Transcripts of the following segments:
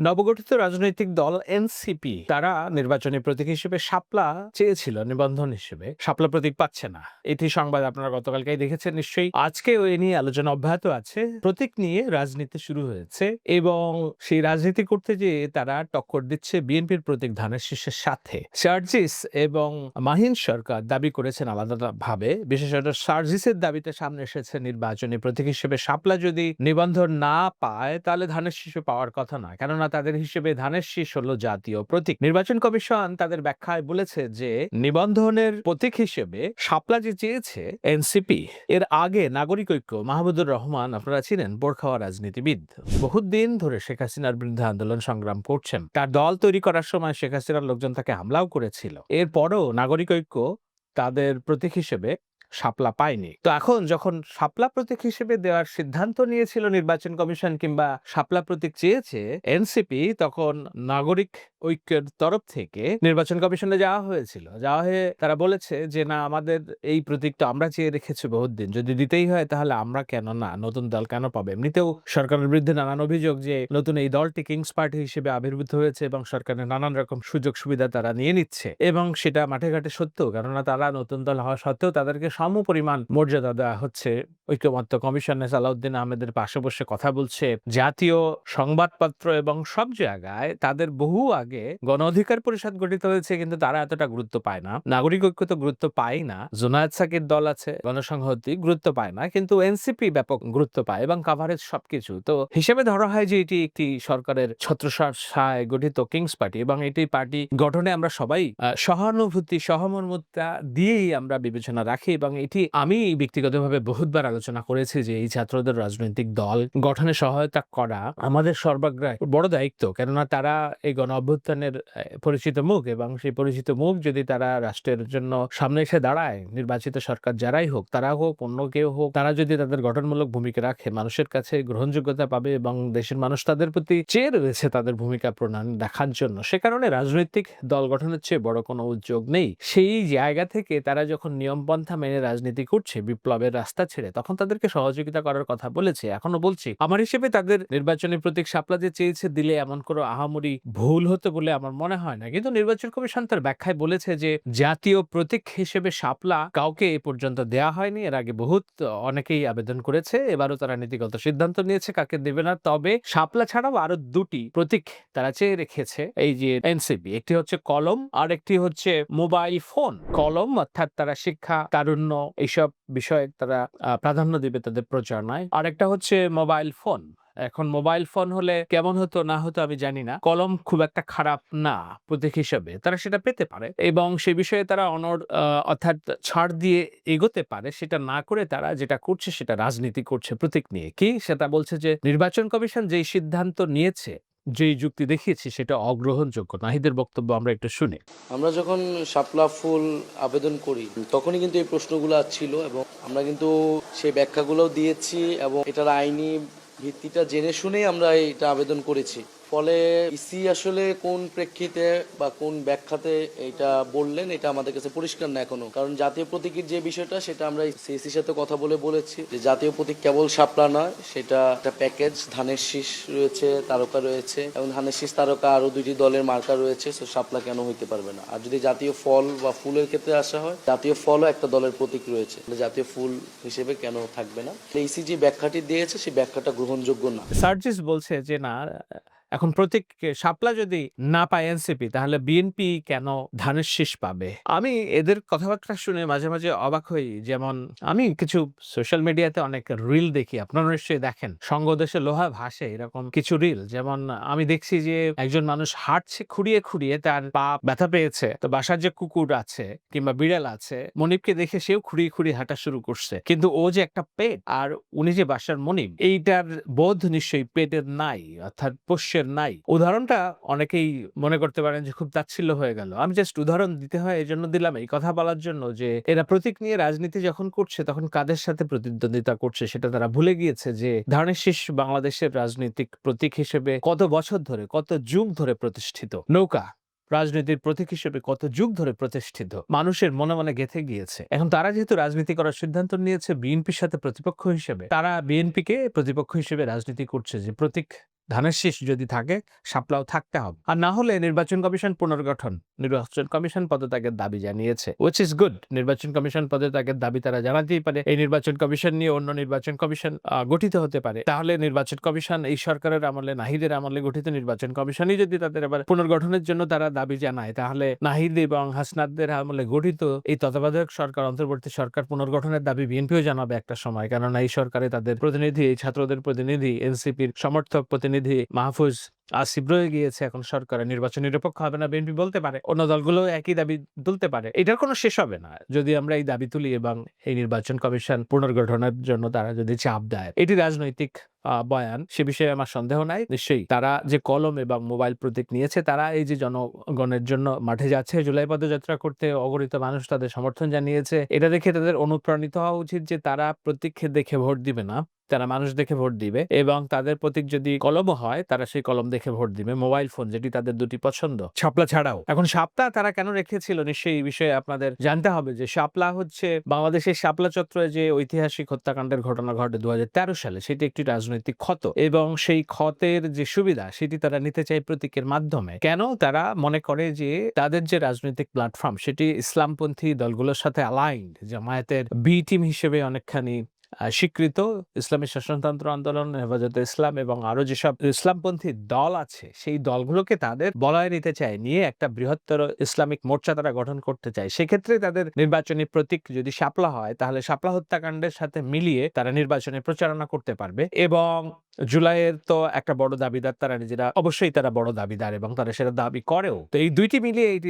নবগঠিত রাজনৈতিক দল এনসিপি, তারা নির্বাচনী প্রতীক হিসেবে শাপলা চেয়েছিল, নিবন্ধন হিসেবে। শাপলা প্রতীক পাচ্ছে না। এটি সংবাদ আপনারা গতকালকেই দেখেছেন নিশ্চয়ই। আজকে ওই নিয়ে আলোচনা অব্যাহত আছে। প্রতীক নিয়ে রাজনীতি শুরু হয়েছে এবং সেই রাজনীতি করতে যে তারা টক্কর দিচ্ছে বিএনপির প্রতীক ধানের শীর্ষের সাথে। সার্জিস এবং মাহিন সরকার দাবি করেছেন আলাদাভাবে। বিশেষত সার্জিসের দাবিতে সামনে এসেছে নির্বাচনী প্রতীক হিসেবে শাপলা। যদি নিবন্ধন না পায়, তাহলে ধানের শীর্ষ পাওয়ার কথা নয়। কেননা তাদের হিসেবে ধানের শীষ হলো জাতীয় প্রতীক। নির্বাচন কমিশন তাদের ব্যাখ্যায় বলেছে যে, নিবন্ধনের প্রতীক হিসেবে শাপলা যে চেয়েছে এনসিপি, এর আগে নাগরিক ঐক্য, মাহমুদুর রহমান, আপনারা ছিলেন বোরখাওয়া রাজনীতিবিদ। বহুদিন ধরে শেখ হাসিনার বিরুদ্ধে আন্দোলন সংগ্রাম করছেন। তার দল তৈরি করার সময় শেখ হাসিনার লোকজন তাকে হামলাও করেছিল। এরপরও নাগরিক ঐক্য তাদের প্রতীক হিসেবে শাপলা পায়নি। তো এখন যখন শাপলা প্রতীক হিসেবে দেওয়ার সিদ্ধান্ত নিয়েছিল নির্বাচন কমিশন কিংবা শাপলা প্রতীক চেয়েছে, এনসিপি তখন নাগরিক ঐক্যের তরফ থেকে নির্বাচন কমিশনে যাওয়া হয়েছিল। যাওয়া হয়ে তারা বলেছে যে, না, আমাদের এই প্রতীকটা আমরা চেয়ে রেখেছি বহুত দিন যদি দিতেই হয় তাহলে আমরা কেন না? নতুন দল কেন পাবে? এমনিতেও সরকারের বিরুদ্ধে নানান অভিযোগ যে, নতুন এই দলটি কিংস পার্টি হিসেবে আবির্ভূত হয়েছে এবং সরকারের নানান রকম সুযোগ সুবিধা তারা নিয়ে নিচ্ছে। এবং সেটা মাঠে ঘাটে সত্য কেননা তারা নতুন দল হওয়া সত্ত্বেও তাদেরকে সম পরিমাণ মর্যাদা দেওয়া হচ্ছে ঐক্যমত্য কমিশনে সালাউদ্দিন আহমেদের পাশে বসে কথা বলছে। জাতীয় সংবাদপত্র এবং সব জায়গায় তাদের বহু আগে গণ অধিকার পরিষদ গঠিত হয়েছে কিন্তু তারা এতটা গুরুত্ব পায় না। নাগরিক ঐক্য তো গুরুত্ব পায় না। জোনায়েদ সাকির দল আছে, গণসংহতি গুরুত্ব পায় না কিন্তু এনসিপি ব্যাপক গুরুত্ব পায় এবং কাভারেজ সবকিছু। তো হিসেবে ধরা হয় যে এটি একটি সরকারের ছত্রসায় গঠিত কিংস পার্টি এবং এটি পার্টি গঠনে আমরা সবাই সহানুভূতি, সহমর্মতা দিয়েই আমরা বিবেচনা রাখি এবং এটি আমি ব্যক্তিগতভাবে বহুতবার আলোচনা করেছি যে এই ছাত্রদের রাজনৈতিক দল গঠনে সহায়তা করা আমাদের সর্বাগ্রে বড় দায়িত্ব। কেননা তারা এই গণ অভ্যুত্থানের পরিচিত মুখ এবং সেই পরিচিত মুখ যদি তারা রাষ্ট্রের জন্য সামনে এসে দাঁড়ায়, নির্বাচিত সরকার যারাই হোক, তারা হোক, অন্য কেউ হোক, তারা যদি তাদের গঠনমূলক ভূমিকা রাখে, মানুষের কাছে গ্রহণযোগ্যতা পাবে এবং দেশের মানুষ তাদের প্রতি চেয়ে রয়েছে তাদের ভূমিকা প্রণয়ন দেখার জন্য, সে কারণে রাজনৈতিক দল গঠনের চেয়ে বড় কোনো উদ্যোগ নেই। সেই জায়গা থেকে তারা যখন নিয়মপন্থা মেনে রাজনীতি করছে, বিপ্লবের রাস্তা ছেড়ে, তখন তাদেরকে সহযোগিতা করার কথা বলেছে। এখনও বলছি, আমার হিসেবে তাদের নির্বাচনী প্রতীক সাপলা যে চেয়েছে দিলে এমন কোনো আহামরি ভুল হতো বলে আমার মনে হয় না। কিন্তু নির্বাচন কমিশন তার ব্যাখ্যায় বলেছে যে, জাতীয় প্রতীক হিসেবে শাপলা কাউকে এ পর্যন্ত দেয়া হয়নি। এর আগে বহুত অনেকেই আবেদন করেছে, এবারও তারা নীতিগত সিদ্ধান্ত নিয়েছে কাকে দেবে না। তবে শাপলা ছাড়াও আরও দুটি প্রতীক তারা চেয়ে রেখেছে। এই যে এনসিপি, একটি হচ্ছে কলম আর একটি হচ্ছে মোবাইল ফোন। কলম অর্থাৎ তারা শিক্ষা, তারুণ্য এইসব বিষয়ে তারা প্রাধান্য দিবে তাদের প্রচারণায়। আর একটা হচ্ছে মোবাইল ফোন। এখন মোবাইল ফোন হলে কেমন হতো, না হতো আমি জানি না। কলম খুব একটা খারাপ না, প্রতীক হিসেবে। তারা সেটা পেতে পারে এবং সে বিষয়ে তারা অনর অর্থাৎ ছাড় দিয়ে এগোতে পারে। সেটা না করে তারা যেটা করছে সেটা রাজনীতি করছে প্রতীক নিয়ে। কি? সেটা বলছে যে, নির্বাচন কমিশন যেই সিদ্ধান্ত নিয়েছে যেই যুক্তি দেখিয়েছি সেটা অগ্রহণযোগ্য। নাহিদের বক্তব্য আমরা একটু শুনি। আমরা যখন শাপলা ফুল আবেদন করি, তখনই কিন্তু এই প্রশ্নগুলো ছিল এবং আমরা কিন্তু সেই ব্যাখ্যাগুলোও দিয়েছি এবং এটার আইনি ভিত্তিটা জেনে শুনেই আমরা এটা আবেদন করেছি। ফলে ইসি আসলে কোন প্রেক্ষিতে বা কোন ব্যাখ্যাতে এটা বললেন, এটা আমাদের কাছে পরিষ্কার না এখনও। কারণ জাতীয় প্রতীকের যে বিষয়টা, সেটা আমরা সিএসির সাথে কথা বলে বলেছি। যে জাতীয় প্রতীক কেবল শাপলা নয়, সেটা একটা প্যাকেজ। ধানের শীষ রয়েছে, তারকা রয়েছে, এবং ধানের শীষ তারকা আরও দুইটি দলের মার্কা রয়েছে, তো শাপলা কেন হইতে পারবে না? আর যদি জাতীয় ফল বা ফুলের ক্ষেত্রে আসা হয়, জাতীয় ফলও একটা দলের প্রতীক রয়েছে। জাতীয় ফুল হিসেবে কেন থাকবে না? ইসি যে ব্যাখ্যাটি দিয়েছে, সেই ব্যাখ্যাটা গ্রহণযোগ্য না। সার্জিস বলছে যে না এখন প্রতীক শাপলা যদি না পায় এনসিপি, তাহলে বিএনপি কেন ধানের শীষ পাবে? আমি এদের কথাবার্তা শুনে মাঝে মাঝে অবাক হই, যেমন আমি কিছু সোশ্যাল মিডিয়াতে অনেক রিল দেখি, আপনারা নিশ্চয়ই দেখেন। সঙ্গদেশে লোহা ভাসে, এরকম কিছু রিল। যেমন আমি দেখছি যে একজন মানুষ হাঁটছে খুঁড়িয়ে খুঁড়িয়ে, তার পা ব্যথা পেয়েছে। তো বাসার যে কুকুর আছে কিংবা বিড়াল আছে, মনিবকে দেখে সেও খুঁড়িয়ে খুঁড়িয়ে হাঁটা শুরু করছে। কিন্তু ও যে একটা পেট, আর উনি যে বাসার মনিব, এইটার বোধ নিশ্চয়ই পেটের নাই, অর্থাৎ পোষ্যের নাই। উদাহরণটা অনেকেই মনে করতে পারেন যে খুব তাচ্ছিল্য হয়ে গেল। আমি জাস্ট উদাহরণ দিতে হয় এই জন্য দিলাম, এই কথা বলার জন্য যে এরা প্রতীক নিয়ে রাজনীতি যখন করছে তখন কাদের সাথে প্রতিদ্বন্দ্বিতা করছে সেটা তারা ভুলে গিয়েছে যে ধানের শীষ বাংলাদেশের রাজনৈতিক প্রতীক হিসেবে কত বছর ধরে, কত যুগ ধরে প্রতিষ্ঠিত? নৌকা রাজনীতির প্রতীক হিসেবে কত যুগ ধরে প্রতিষ্ঠিত? মানুষের মনে মনে গেথে গিয়েছে। এখন তারা যেহেতু রাজনীতি করার সিদ্ধান্ত নিয়েছে, বিএনপির সাথে প্রতিপক্ষ হিসেবে, তারা বিএনপিকে প্রতিপক্ষ হিসেবে রাজনীতি করছে যে প্রতীক ধানের শীষ যদি থাকে, শাপলাও থাকতে হবে। আর না হলে নির্বাচন কমিশন পুনর্গঠন, নির্বাচন কমিশন পদত্যাগের দাবি জানিয়েছে। উইচ ইজ গুড নির্বাচন কমিশন পদত্যাগের দাবি তারা জানাতেই পারে। এই নির্বাচন কমিশন নিয়ে অন্য নির্বাচন কমিশন গঠিত হতে পারে। তাহলে নির্বাচন কমিশন এই সরকারের আমলে, নাহিদের আমলে গঠিত নির্বাচন কমিশনই যদি তাদের আবার পুনর্গঠনের জন্য তারা দাবি জানায়, তাহলে নাহিদ এবং হাসনাদদের আমলে গঠিত এই তত্ত্বাবধায়ক সরকার, অন্তর্বর্তী সরকার পুনর্গঠনের দাবি বিএনপিও জানাবে একটা সময়। কেননা এই সরকারে তাদের প্রতিনিধি, এই ছাত্রদের প্রতিনিধি, এনসিপির সমর্থক প্রতিনিধি মাহফুজ আসিফ রয়ে গিয়েছে এখন সরকারের। নির্বাচন নিরপেক্ষ হবে না, বিএনপি বলতে পারে। অন্য দলগুলো একই দাবি তুলতে পারে। এটার কোনো শেষ হবে না। যদি আমরা এই দাবি তুলি এবং এই নির্বাচন কমিশন পুনর্গঠনের জন্য তারা যদি চাপ দেয়, এটি রাজনৈতিক বয়ান, সে বিষয়ে আমার সন্দেহ নাই। নিশ্চয়ই তারা যে কলম এবং মোবাইল প্রতীক নিয়েছে, তারা এই যে জনগণের জন্য মাঠে যাচ্ছে, জুলাই পদযাত্রা করতে অগণিত মানুষ তাদের সমর্থন জানিয়েছে। এটা দেখে তাদের অনুপ্রাণিত হওয়া উচিত যে তারা প্রতীক্ষে দেখে ভোট দিবে না, তারা মানুষ দেখে ভোট দিবে এবং তাদের প্রতীক যদি কলমও হয়, তারা সেই কলম দেখে ভোট দিবে। মোবাইল ফোন যেটি তাদের দুটি পছন্দ। শাপলা ছাড়াও, এখন শাপলা তারা কেন রেখেছিল? নিশ্চয়ই এই বিষয়ে আপনাদের জানতে হবে যে শাপলা হচ্ছে বাংলাদেশের শাপলা চত্বরে যে ঐতিহাসিক হত্যাকাণ্ডের ঘটনা ঘটে দু হাজার তেরো সালে, সেটি একটি রাজনৈতিক ক্ষত এবং সেই ক্ষতের যে সুবিধা, সেটি তারা নিতে চায় প্রতীকের মাধ্যমে। কেন? তারা মনে করে যে তাদের যে রাজনৈতিক প্ল্যাটফর্ম সেটি ইসলামপন্থী দলগুলোর সাথে অ্যালাইন্ড জামায়াতের বি টিম হিসেবে অনেকখানি স্বীকৃত ইসলামী শাসনতন্ত্র আন্দোলন, হেফাজতে ইসলাম এবং আরও যেসব ইসলামপন্থী দল আছে, সেই দলগুলোকে তাদের বলয়ে নিতে চায়, নিয়ে একটা বৃহত্তর ইসলামিক মোর্চা তারা গঠন করতে চায়। সেক্ষেত্রে তাদের নির্বাচনী প্রতীক যদি সাপলা হয়, তাহলে শাপলা হত্যাকাণ্ডের সাথে মিলিয়ে তারা নির্বাচনে প্রচারণা করতে পারবে এবং জুলাইয়ের তো একটা বড় দাবিদার, তারা নিজেরা, অবশ্যই তারা বড় দাবিদার এবং তারা সেটা দাবি করেও। তো এই দুইটি মিলিয়ে এই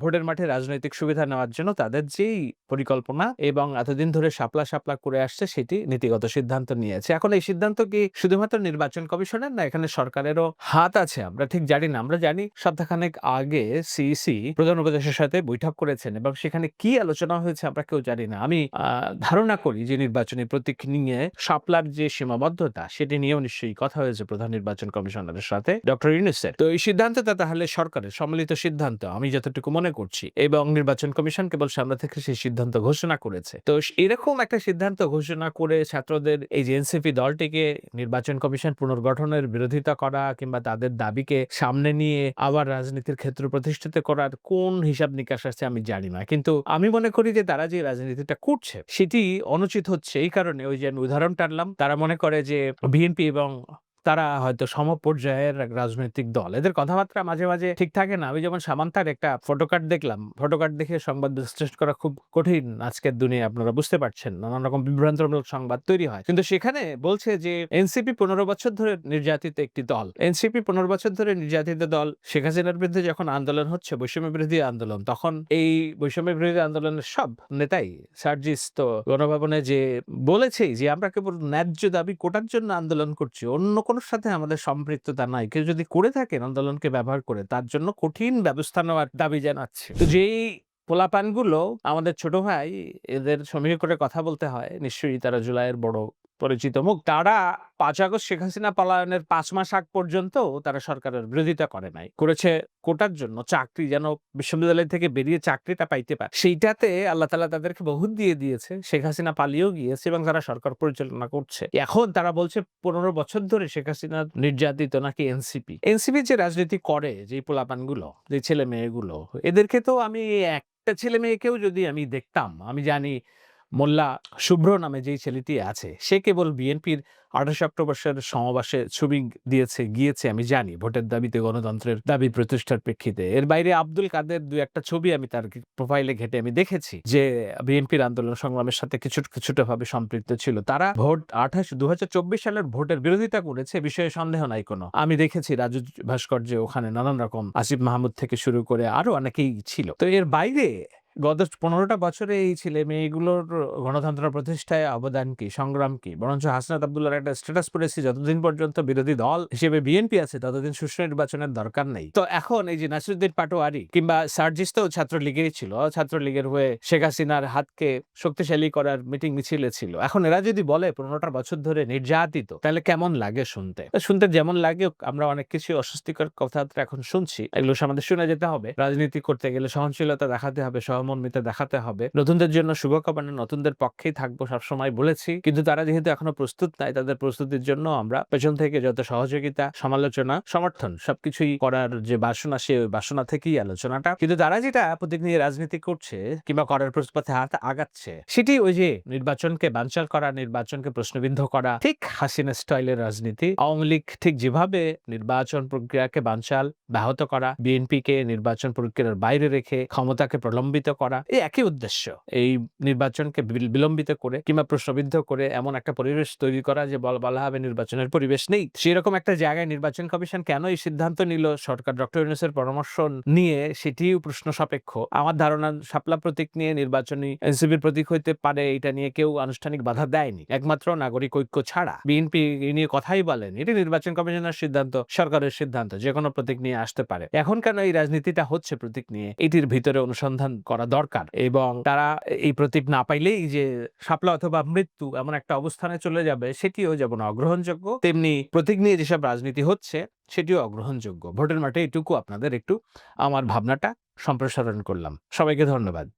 ভোটের মাঠে রাজনৈতিক সুবিধা নেওয়ার জন্য তাদের যেই পরিকল্পনা এবং এতদিন ধরে সাপলা সাপলা করে আসছে সেটি নীতিগত সিদ্ধান্ত নিয়েছে। এখন এই সিদ্ধান্ত কি শুধুমাত্র নির্বাচন কমিশনের না এখানে সরকারেরও হাত আছে? আমরা ঠিক জানি না। আমরা জানি সপ্তাহখানেক আগে সিইসি, প্রধান উপদেশের সাথে বৈঠক করেছেন এবং সেখানে কি আলোচনা হয়েছে আমরা কেউ জানি না। আমি ধারণা করি যে নির্বাচনী প্রতীক নিয়ে সাপলার যে সীমাবদ্ধতা সেটি নিয়েও নিশ্চয়ই কথা হয়েছে প্রধান নির্বাচন কমিশনারের সাথে, ডক্টর ইউনুসের তো এই সিদ্ধান্তটা তাহলে সরকারের সম্মিলিত সিদ্ধান্ত, আমি যতটুকু মনে করছি। এবং নির্বাচন কমিশন কেবল সামনে থেকে সেই সিদ্ধান্ত ঘোষণা করেছে। তো এরকম একটা সিদ্ধান্ত ঘোষণা করে ছাত্রদের এই যে এনসিপি দলটিকে নির্বাচন কমিশন পুনর্গঠনের বিরোধিতা করা কিংবা তাদের দাবিকে সামনে নিয়ে আবার রাজনীতির ক্ষেত্র প্রতিষ্ঠিত করার কোন হিসাব নিকাশ আছে আমি জানি না। কিন্তু আমি মনে করি যে তারা যে রাজনীতিটা করছে, সেটি অনুচিত হচ্ছে। এই কারণে ওই যে উদাহরণ টানলাম, তারা মনে করে যে বিএনপি এবং তারা হয়তো সমপর্যায়ের রাজনৈতিক দল। এদের কথাবার্তা মাঝে মাঝে ঠিক থাকে না। আমি যেমন সামান্তার একটা ফটোকার্ড দেখলাম। ফটোকার্ড দেখে সংবাদ বিশ্লেষণ করা খুব কঠিন আজকের দুনিয়া আপনারা বুঝতে পারছেন। নানান রকম বিভ্রান্তমূলক সংবাদ তৈরি হয়। কিন্তু সেখানে বলছে যে, এনসিপি পনেরো বছর ধরে নির্যাতিত একটি দল। এনসিপি পনেরো বছর ধরে নির্যাতিত দল শেখ হাসিনার বিরুদ্ধে যখন আন্দোলন হচ্ছে, বৈষম্য বিরোধী আন্দোলন, তখন এই বৈষম্য বিরোধী আন্দোলনের সব নেতাই সার্জিস তো গণভবনে যে বলেছেই যে, আমরা কেবল ন্যায্য দাবি কোটার জন্য আন্দোলন করছি, অন্য কোনো সাথে আমাদের সম্পৃক্ততা নাই। কেউ যদি করে থাকেন আন্দোলনকে ব্যবহার করে, তার জন্য কঠিন ব্যবস্থা নেওয়ার দাবি জানাচ্ছে। তো যেই পোলাপানগুলো আমাদের ছোট ভাই, এদের সমীহ করে কথা বলতে হয়, নিশ্চয়ই তারা জুলাইয়ের বড় পরিচিত মুখ। তারা পাঁচ আগস্ট শেখ হাসিনা পলায়নের পাঁচ মাস আগ পর্যন্ত তারা সরকারের বিরোধিতা করে নাই। করেছে কোটার জন্য চাকরি, যেন বিশ্ববিদ্যালয় থেকে বেরিয়ে চাকরিটা পাইতে পারে। সেইটাতে আল্লাহ তালা তাদেরকে বহুত দিয়ে দিয়েছে। শেখ হাসিনা পালিয়েও গিয়েছে এবং তারা সরকার পরিচালনা করছে। এখন তারা বলছে পনেরো বছর ধরে শেখ হাসিনা নির্যাতিত নাকি এনসিপি। এনসিপি যে রাজনীতি করে, যে পোলাপানগুলো, যে ছেলে মেয়েগুলো এদেরকে তো আমি একটা ছেলে মেয়েকেও যদি আমি দেখতাম, আমি জানি মোল্লা শুভ্র নামে যেই ছেলেটি আছে, সে কেবল বিএনপির আঠাশে অক্টোবরের সমাবেশে ছবি দিয়েছে, গিয়েছে আমি জানি। ভোটের দাবিতে গণতন্ত্রের দাবি প্রতিষ্ঠার প্রেক্ষিতে। এর বাইরে আব্দুল কাদের দু একটা ছবি আমি তার প্রোফাইলে ঘেটে আমি দেখেছি, যে বিএনপির আন্দোলন সংগ্রামের সাথে কিছু কিছুটা ভাবে সম্পৃক্ত ছিল। তারা ভোট আঠাশ দু সালের ভোটের বিরোধিতা করেছে বিষয়ে সন্দেহ নাই কোনো। আমি দেখেছি রাজু ভাস্কর্য ওখানে নানান রকম আসিফ মাহমুদ থেকে শুরু করে আরও অনেকেই ছিল। তো এর বাইরে গত পনেরোটা বছরে এই ছেলে মেয়েগুলোর গণতন্ত্র প্রতিষ্ঠায় অবদান কি, সংগ্রাম কি? বরঞ্চ হাসনাত আবদুল্লার একটা স্ট্যাটাস পড়েছি, যতদিন পর্যন্ত বিরোধী দল হিসেবে বিএনপি আছে, ততদিন সুষ্ঠু নির্বাচনের দরকার নেই। তো এখন এই যে নাসিরুদ্দিন পাটোয়ারি কিংবা সার্জিস তো ছাত্রলীগেরই ছিল, ছাত্রলীগের হয়ে শেখ হাসিনার হাতকে শক্তিশালী করার মিটিং মিছিলে ছিল। এখন এরা যদি বলে পনেরোটা বছর ধরে নির্যাতিত, তাহলে কেমন লাগে শুনতে? শুনতে যেমন লাগে, আমরা অনেক কিছু অস্বস্তিকর কথাবার্তা এখন শুনছি, এগুলো আমাদের শুনে যেতে হবে। রাজনীতি করতে গেলে সহনশীলতা দেখাতে হবে সহমর্মিতা সহমর্মিতা দেখাতে হবে। নতুনদের জন্য শুভকামনা, নতুনদের পক্ষেই থাকব সবসময় বলেছি। কিন্তু তারা যেহেতু এখনও প্রস্তুত নাই, তাদের প্রস্তুতির জন্য আমরা পেছন থেকে যত সহযোগিতা, সমালোচনা, সমর্থন সবকিছুই করার যে বাসনা, সে ওই বাসনা থেকেই আলোচনাটা। কিন্তু তারা যেটা প্রতীক নিয়ে রাজনীতি করছে কিংবা করার প্রস্তুপথে হাত আগাচ্ছে, সেটি ওই যে নির্বাচনকে বানচাল করা, নির্বাচনকে প্রশ্নবিদ্ধ করা, ঠিক হাসিনা স্টাইলের রাজনীতি, আওয়ামী লীগ ঠিক যেভাবে নির্বাচন প্রক্রিয়াকে বানচাল, ব্যাহত করা, বিএনপিকে নির্বাচন প্রক্রিয়ার বাইরে রেখে ক্ষমতাকে প্রলম্বিত করা এই একই উদ্দেশ্য। এই নির্বাচনকে বিলম্বিত করে কিংবা প্রশ্নবিদ্ধ করে এমন একটা পরিবেশ তৈরি করা যে বল- বলা হবে নির্বাচনের পরিবেশ নেই। সেরকম একটা জায়গায় নির্বাচন কমিশন কেন এই সিদ্ধান্ত নিল? সরকার ডক্টর ইউনুসের পরামর্শ নিয়ে সেটিও প্রশ্ন সাপেক্ষ। আমার ধারণা, শাপলা প্রতীক নিয়ে নির্বাচনী এনসিপির প্রতীক হইতে পারে এটা নিয়ে কেউ আনুষ্ঠানিক বাধা দেয়নি। একমাত্র নাগরিক ঐক্য ছাড়া। বিএনপি নিয়ে কথাই বলেন, এটি নির্বাচন কমিশনের সিদ্ধান্ত, সরকারের সিদ্ধান্ত যে কোনো প্রতীক নিয়ে আসতে পারে। এখন কেন এই রাজনীতিটা হচ্ছে প্রতীক নিয়ে? এটির ভিতরে অনুসন্ধান করা দরকার। এবং তারা এই প্রতীক না পাইলেই যে সাপলা অথবা মৃত্যু এমন একটা অবস্থানে চলে যাবে, সেটিও যেমন অগ্রহণযোগ্য, তেমনি প্রতীক নিয়ে যেসব রাজনীতি হচ্ছে, সেটিও অগ্রহণযোগ্য। ভোটের মাঠে এটুকু আপনাদের একটু আমার ভাবনাটা সম্প্রসারণ করলাম। সবাইকে ধন্যবাদ।